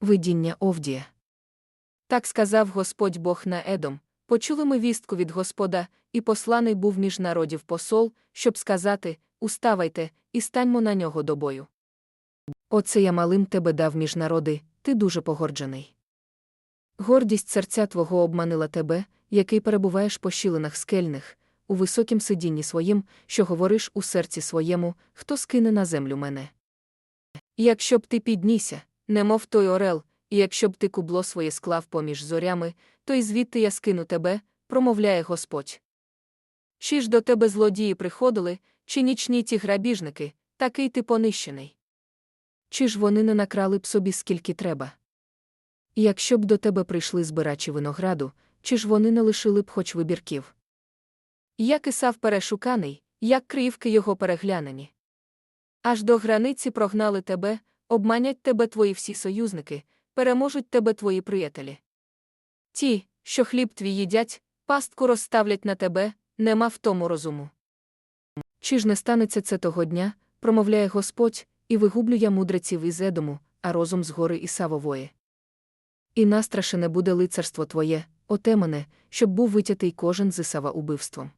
Видіння Овдія. Так сказав Господь Бог на Едом. Почули ми вістку від Господа, і посланий був між народів посол, щоб сказати: Уставайте, і станьмо на нього до бою. Оце я малим тебе дав між народи, ти дуже погорджений. Гордість серця твого обманила тебе, який перебуваєш по щілинах скельних, у високім сидінні своїм, що говориш у серці своєму, хто скине на землю мене. Якщо б ти піднісся, немов той орел, і якщо б ти кубло своє склав поміж зорями, то й звідти я скину тебе, промовляє Господь. Чи ж до тебе злодії приходили, чи нічні ті грабіжники, такий ти понищений? Чи ж вони не накрали б собі скільки треба? Якщо б до тебе прийшли збирачі винограду, чи ж вони не лишили б хоч вибірків? Як Ісав перешуканий, як криївки його переглянені. Аж до границі прогнали тебе, обманять тебе твої всі союзники, переможуть тебе твої приятелі. Ті, що хліб твій їдять, пастку розставлять на тебе, нема в тому розуму. Чи ж не станеться це того дня, промовляє Господь, і вигублю я мудреців із Едому, а розум з гори Ісавової. І настрашене буде лицарство твоє, отемане, щоб був витятий кожен з Ісава убивством.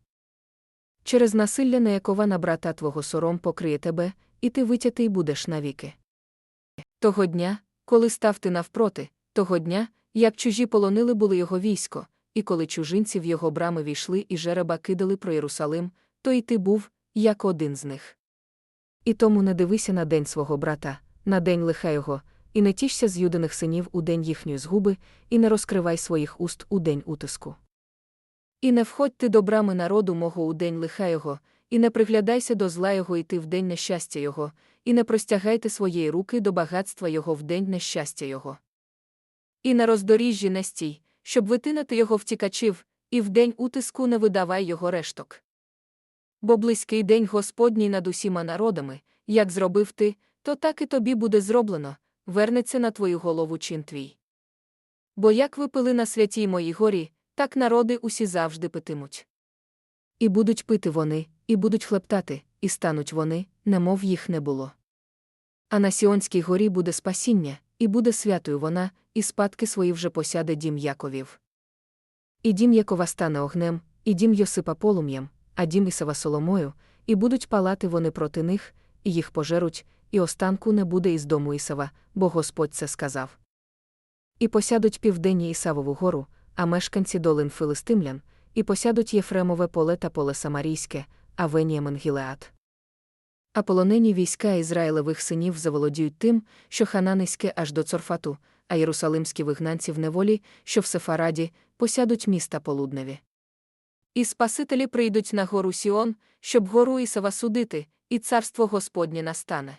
Через насилля неякова на брата твого сором покриє тебе, і ти витятий будеш навіки. Того дня, коли став ти навпроти, того дня, як чужі полонили були його військо, і коли чужинці в його брами війшли і жереба кидали про Єрусалим, то і ти був, як один з них. І тому не дивися на день свого брата, на день лиха його, і не тішся з юдиних синів у день їхньої згуби, і не розкривай своїх уст у день утиску. І не входь ти до брами народу мого у день лиха його, і не приглядайся до зла його йти в день нещастя його, і не простягайте своєї руки до багатства його в день нещастя його. І на роздоріжжі не стій, щоб витинати його втікачів, і в день утиску не видавай його решток. Бо близький день Господній над усіма народами, як зробив ти, то так і тобі буде зроблено, вернеться на твою голову чин твій. Бо як ви пили на святій моїй горі, так народи усі завжди питимуть. І будуть пити вони, і будуть хлептати, і стануть вони, немов їх не було. А на Сіонській горі буде спасіння, і буде святою вона, і спадки свої вже посяде дім Яковів. І дім Якова стане огнем, і дім Йосипа полум'ям, а дім Ісава соломою, і будуть палати вони проти них, і їх пожеруть, і останку не буде із дому Ісава, бо Господь це сказав. І посядуть південні Ісавову гору, а мешканці долин Филистимлян, і посядуть Єфремове поле та поле Самарійське, а Гілеат. А полонені війська Ізраїлевих синів заволодіють тим, що хананиське аж до Цорфату, а єрусалимські вигнанці в неволі, що в Сефараді, посядуть міста полудневі. І Спасителі прийдуть на гору Сіон, щоб гору Ісава судити, і царство Господнє настане.